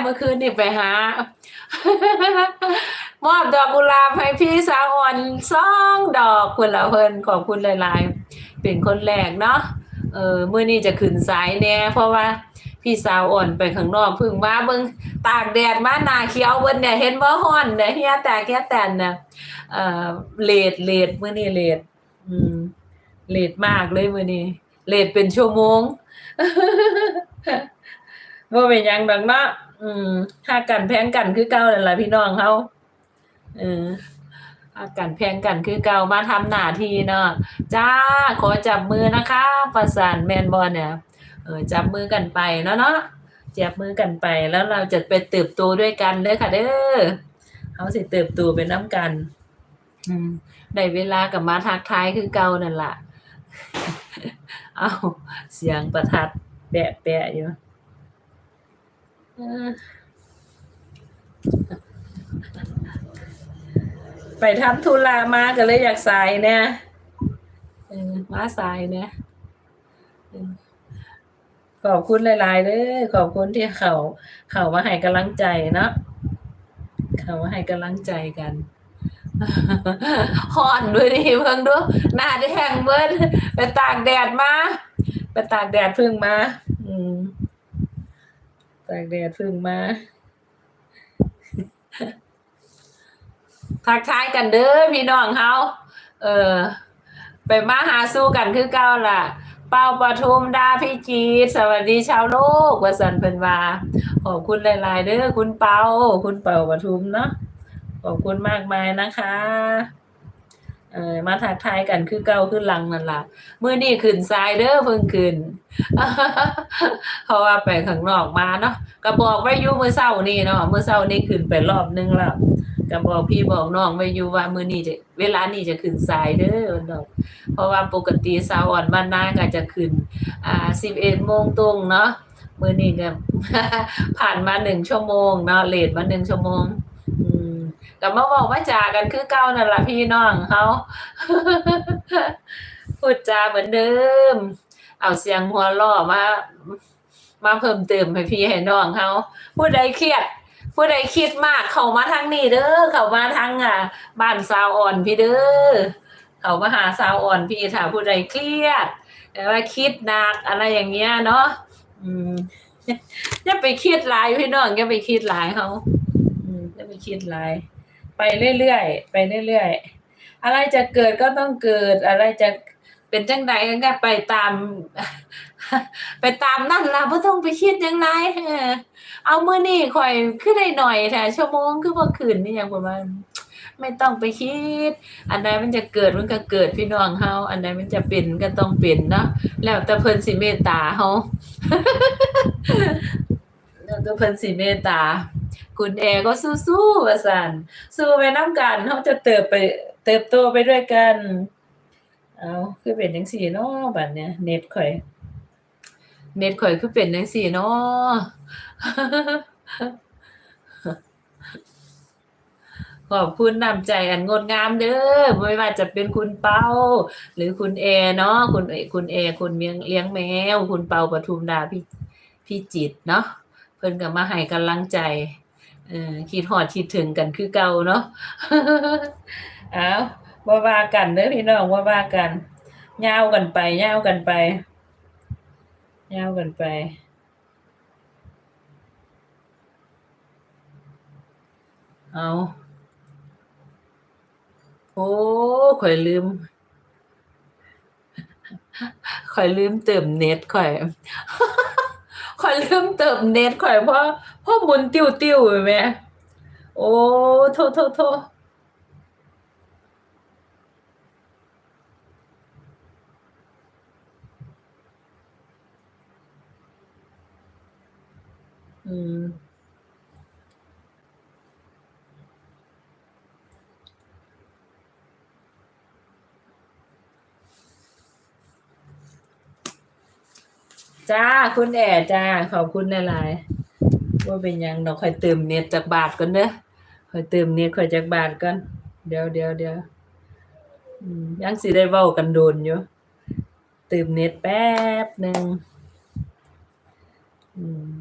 เมื่อคืนนี่ไปหามอบดอกกุหลาบให้พี่สาวอ่อนสองดอกคุณละเพิ่นขอบคุณหลายๆ เป็นคนแรกเนาะเออเมื้อนี้จะขึ้นสายแน่เพราะว่าพี่สาวอ่อนไปข้างนอกพิ่งมาเบิ่งตากแดดมาหน้าเขียวเบิ่นเนี่ยเห็นบ่ฮ้อนเนี่ยเฮียแต่แค่แต่นน่ะเออเลดเลดมื้อนี้เลดอืมเลดมากเลยมื้อนี้เลดเป็นชั่วโมง บ่เป็นยังดอกเนาะอืมค่ากันแพงกันคือเก่านั่นล่ะพี่น้องเฮาเออค่ากันแพงกันคือเก่ามาทำหน้าที่เนาะจ้าขอจับมือนะคะประสานแมนบ่เนี่ยเออจับมือกันไปเนาะเนาะจับมือกันไปแล้วเราจะไปเติบโตด้วยกันเด้อค่ะเด้อเฮาสิเติบโตไปนํกัน อืมได้เวลากับมาทักทายคือเก่านั่นล่ะเอาเสียงประทัดแปะๆอยู่ ไปทำธุระมาก็เลยอยากสายเนี่ยมาสายเนี่ยขอบคุณหลายๆเด้อขอบคุณที่เขาเขามาให้กำลังใจเนาะเขามาให้กำลังใจกันฮ้อนด้วยดิเพิ่งดูหน้าแดงเบิ้ไปตากแดดมา ไปตากแดดเพิ่งมา อืม ตากแดดพึ่งมา ทักทายกันเด้อพี่น้องเฮาเออ ไปมาหาสู้กันคือเก่าล่ะ เป้าปทุมดาพี่จีดสวัสดีชาวโลกว่าสันเพิ่นว่าขอบคุณหลาย ๆ เด้อคุณเปาคุณเปาปทุมเนาะขอบคุณมากมายนะคะ เออมาทักทายกันคือเก่าคือหลังนั่นล่ะมื้อนี้ขึ้นทรายเด้อเพิ่งขึ้นเพราะว่าไปข้างนอกมาเนาะก็บอกไว้อยู่มื้อเช้านี่เนาะมื้อเช้านี่ขึ้นไปรอบนึงแล้วก็บอกพี่บอกน้องไว้อยู่ว่ามื้อนี้จะเวลานี้จะขึ้นสายเด้อเนาะเพราะว่าปกติสาวอ่อนบ้านนาก็จะขึ้น อ่า11โมงตรงเนาะมื้อนี้ก็ผ่านมา1ชั่วโมงเนาะเลทมา1ชั่วโมง อืมก็มาบอกมาจากันคือเก่านั่นละพี่น้องเฮาพูดจาเหมือนเดิม เอาเสียงหัวเราะมา มาเพิ่มเติมให้พี่ให้น้องเขาผู้ใดเครียด ผู้ใดคิดมากเขามาทางนี้เด้อเขามาทางอะ บ้านสาวอ่อนพี่เด้อเขามาหาสาวอ่อนพี่ถ้าผู้ใดเครียดแต่ว่าคิดหนักอะไรอย่างเงี้ยเนาะอืมอย่าไปคิดหลายพี่น้องอย่าไปคิดหลายเขา คิดหลาย ไปเรื่อยๆไปเรื่อยๆอะไรจะเกิดก็ต้องเกิด อะไรจะเป็นจังใดก็ไปตาม ไปตามนั่นล่ะบ่ต้องไปคิดยังไรเออเอามือนี้ข่อยคือได้หน่อยแท้ชั่วโมงคือบ่ขึ้นนี่ยังประมาณไม่ต้องไปคิด อันใดมันจะเกิดมันก็เกิดพี่น้องเฮาอันใดมันจะเป็นก็ต้องเป็นเนาะแล้วแต่เพิ่นสิเมตตาเฮาแล้วแต่เพิ่นสิเมตตา คุณแอร์ก็สู้ๆว่าซั่นสู้ไปนํกันเฮาจะเติบไป เติบโตไปด้วยกัน เอาคือเป็นจังซี่เนาะบัดเนี้ยเน็ตข่อย เน็ตข่อยคือเป็นจังซี่เนาะขอบคุณน้ำใจอันงดงามเด้อไม่ว่าจะเป็นคุณเปาหรือคุณแอร์เนาะคุณเอคุณแอคุณเลี้ยงเลี้ยงแมว คุณเปาปทุมดาพี่พี่จิตเนาะเพิ่นก็มาให้กำลังใจ เออคิดฮอดคิดถึงกันคือเก่าเนาะเอาบ่ว่ากันเด้อพี่น้องบ่ว่ากันยาวกันไปยาวกันไปยาวกันไป เอาโอ้ข่อยลืมข่อยลืมเติมเน็ตข่อย คอยลืมเติมเน็ตคอยเพราะเพราะมุนติ้วติ้วเห็นไหมโอ้โทโทโทอืม จ้าคุณแอจ้าขอบคุณหลายๆว่าเป็นยังเราค่อยเติมเน็ตจากบาทก่อนเด้อค่อยเติมเน็ตค่อยจากบาทก่อนเดี๋ยวเดี๋ยวเดี๋ยวยังสิได้เว้ากันโดนอยู่เติมเน็ตแป๊บหนึ่งอืม